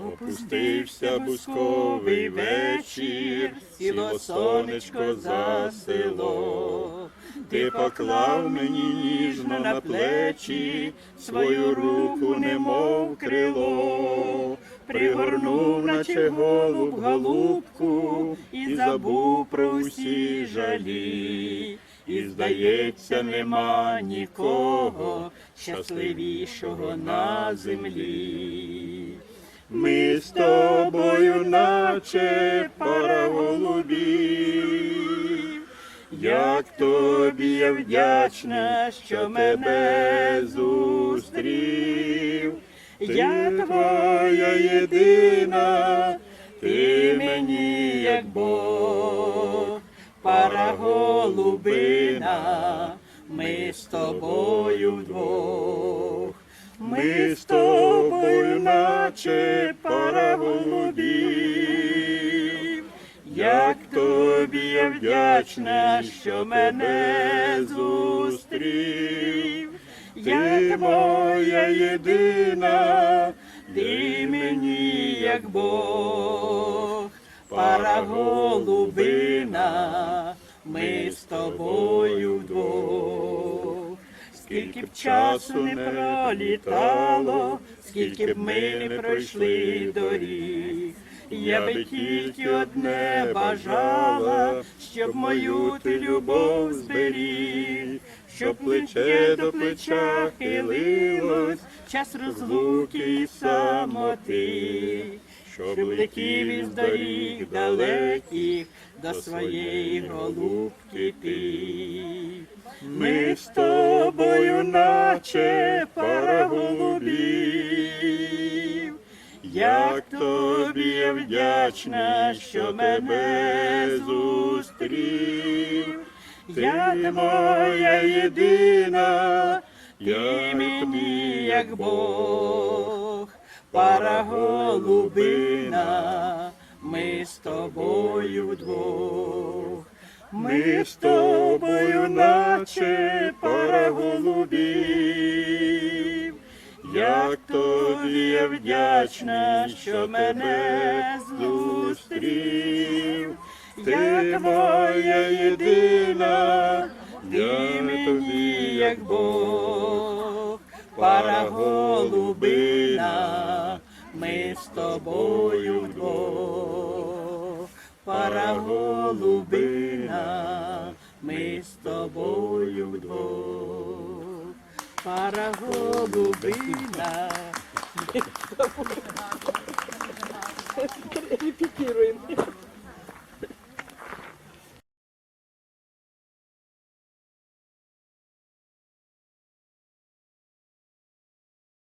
Опустився бусковий вечір, сіло сонечко за село. Ти поклав мені ніжно на плечі свою руку, немов крило, пригорнув, наче голуб голубку, і забув про усі жалі. І здається, нема нікого щасливішого на землі. З тобою, наче пара голубів, як тобі я вдячна, що мене зустрів. Я твоя єдина, ти мені як Бог, пара голубина, ми з тобою вдвох. Ми з тобою, наче пара голубів, як тобі я вдячна, що мене зустрів. Ти моя єдина, ти мені як Бог, пара голубина, ми з тобою вдвох. Скільки б часу не пролітало, скільки б ми не пройшли доріг, я би тільки одне бажала, щоб мою ти любов зберіг, щоб плече до плеча хилилось, час розлуки і самоти, щоб летів із доріг далеких до своєї голубки ти. Ми з тобою, наче пара голубів, як тобі вдячна, що мене зустрів. Я не моя єдина, ти мені як Бог, пара голубина, ми з тобою вдвох. Ми з тобою, наче пара голубів, як тобі я вдячна, що мене зустрів, як моя єдина, ти мені як Бог, пара голубина, ми з тобою вдвох, пара голубина, ми з тобою вдвох, пара голубина. Репетируємо.